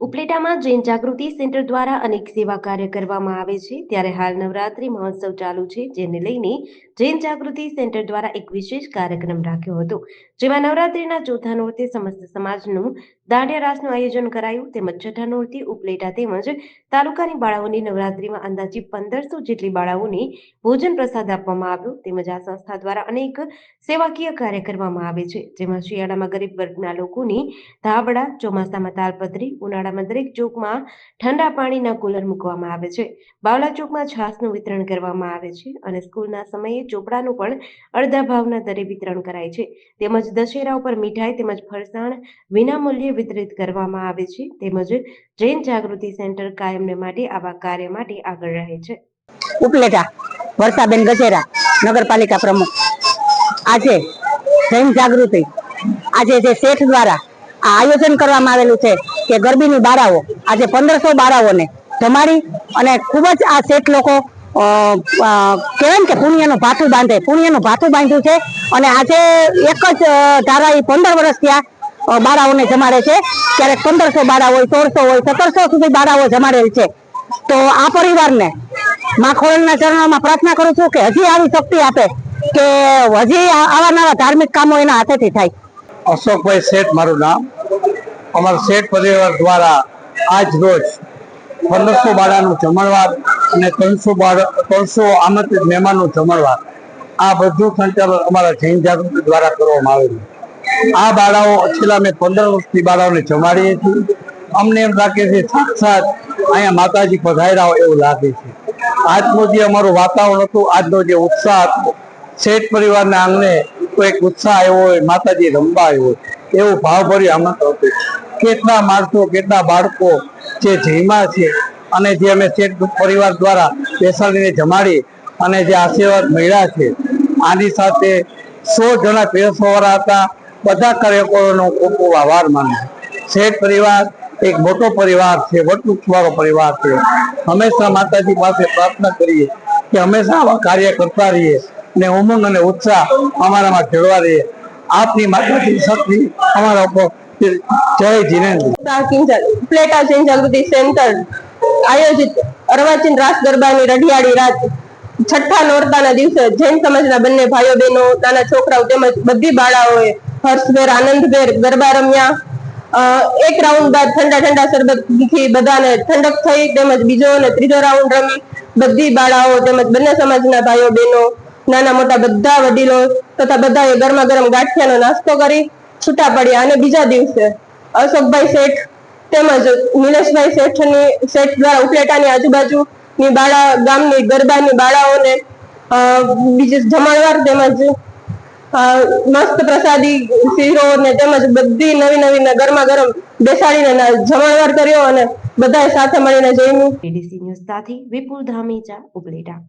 ઉપલેટામાં Jain Jagruti centre દ્વારા અનેક સેવા કાર્ય કરવામાં આવે છે. ત્યારે હાલ નવરાત્રી મહોત્સવ ચાલુ છે, જેને લઈને જૈન જાગૃતિ સેન્ટર દ્વારા એક વિશેષ કાર્યક્રમ રાખ્યો હતો. જેમાં નવરાત્રીના ચોથા નોરતે સમસ્ત સમાજનું દાંડિયા રાસનું આયોજન કરાયું. તેમજ છઠ્ઠા નોરતે ઉપલેટા તેમજ તાલુકાની બાળાઓની નવરાત્રીમાં અંદાજે પંદરસો જેટલી બાળાઓને ભોજન પ્રસાદ આપવામાં આવ્યો. તેમજ આ સંસ્થા દ્વારા અનેક સેવાકીય કાર્ય કરવામાં આવે છે. જેમાં શિયાળામાં ગરીબ વર્ગના લોકોની ધાબળા, ચોમાસામાં તાલપત્રી ઉનાળામાં દરેક ચોકમાં ઠંડા પાણીના કુલર મૂકવામાં આવે છે. બાવલા ચોકમાં છાસનું વિતરણ કરવામાં આવે છે અને સ્કૂલના સમયે ચોપડાનું પણ અડધા ભાવના દરે વિતરણ કરાય છે. તેમજ દશેરા ઉપર મીઠાઈ તેમજ ફરસાણ વિનામૂલ્યે વિતરિત કરવામાં આવે છે. તેમજ જૈન જાગૃતિ સેન્ટર કાયમને માટે આવા કાર્ય માટે આગળ રહે છે. ઉપલેટા, વર્ષાબેન ગજેરા, નગરપાલિકા પ્રમુખ. આજે જૈન જાગૃતિ, આજે જે શેઠ દ્વારા આ આયોજન કરવામાં આવેલું છે કે ગરબીની બાળાઓ આજે પંદરસો બાળાઓને જમાડી અને ખૂબ જ આ શેઠ લોકો કહેવાય કે પુણ્યનું ભાથું બાંધે, પુણ્યનું ભાથું બાંધ્યું છે અને આજે એક જ ધારા એ પંદર વર્ષ ત્યાં બારાઓને જમાડે છે. ક્યારેક પંદરસો બાળા હોય, સોળસો હોય, સત્તરસો સુધી બાળાઓ જમાડેલ છે. તો આ પરિવારને મા ખોરલના ચરણોમાં પ્રાર્થના કરું છું કે હજી આવી શક્તિ આપે, કે હજી આવા નવા ધાર્મિક કામો એના હાથેથી થાય. અશોકભાઈ શેઠ મારું નામ. અમારા શેઠ પરિવાર દ્વારા આજ રોજ પંદરસો બાળાનું જમણવાર અને ત્રણસો બાળ ત્રણસો આમંત્રિત મહેમાનનું જમણવાર આ બધું સંચાલન અમારા જૈન જાગૃતિ દ્વારા કરવામાં આવેલું આ બાળાઓ છેલ્લા અમે પંદર વર્ષથી બાળાઓને જમાડીએ છીએ. અમને એમ લાગે છે સાક્ષાત અહીંયા માતાજી પધાર્યા હોય એવું લાગે છે. આજનો જે અમારું વાતાવરણ હતું, આજનો જે ઉત્સાહ હતો, શેઠ પરિવારના આંગણે કોઈ એક ઉત્સાહ આવ્યો હોય, માતાજી રમવા આવ્યો હોય, એવું ભાવભર્યું આમંત્રણ હતું. કેટલા માણસો, કેટલા બાળકો જે જઈમાં છે અને જે અમે શેઠ પરિવાર દ્વારા બેસાડીને જમાડી અને જે આશીર્વાદ મળ્યા છે, આની સાથે સો જણા પીરસવાળા હતા. બધા કાર્યકરોનો ખૂબ ખૂબ આભાર માનું શેઠ પરિવાર એક મોટો પરિવાર છે, વટવૃક્ષવાળો પરિવાર છે. હંમેશા માતાજી પાસે પ્રાર્થના કરીએ કે હંમેશા આવા કાર્ય કરતા રહીએ. અને ઉમંગ અને ઉત્સાહ અમારામાં જળવા રહીએ આપની માતાજી શક્તિ અમારા ઉપર જય જીનેન્દ્ર. પ્લેટા જૈન જાગૃતિ સેન્ટર આયોજિત અરવાચીન રાસ ગરબાની રઢિયાળી રાત છઠ્ઠા નોરતાના દિવસે જૈન સમાજના બંને ભાઈઓ, બહેનો, નાના છોકરાઓ તેમજ બધી બાળાઓએ હર્ષભેર, આનંદભેર ગરબા રમ્યા. એક રાઉન્ડ બાદ ઠંડા ઠંડા શરબતથી બધાને ઠંડક થઈ તેમજ બીજો અને ત્રીજો રાઉન્ડ રમી. બધી બાળાઓ તેમજ બંને સમાજના ભાઈઓ, બહેનો નાના મોટા બધા વડીલો તથા બધાએ ગરમા ગરમ ગાંઠિયાનો નાસ્તો કરી છૂટા પડ્યા અને બીજા દિવસે અશોકભાઈ શેઠ તેમજ નિલેશભાઈ શેઠની શેઠ દ્વારા ઉપલેટાની આજુબાજુની બાળા ગામની ગરબાની બાળાઓને બીજી જમણવાર તેમજ મસ્ત પ્રસાદી, શીરો ને તેમજ બધી નવી નવી ગરમા ગરમ બેસાડીને જમણવાર કર્યો અને બધાએ સાથે મળીને જમ્યું. એડીસી ન્યૂઝ સાથે વિપુલ ધામીચા ઉપલેટા.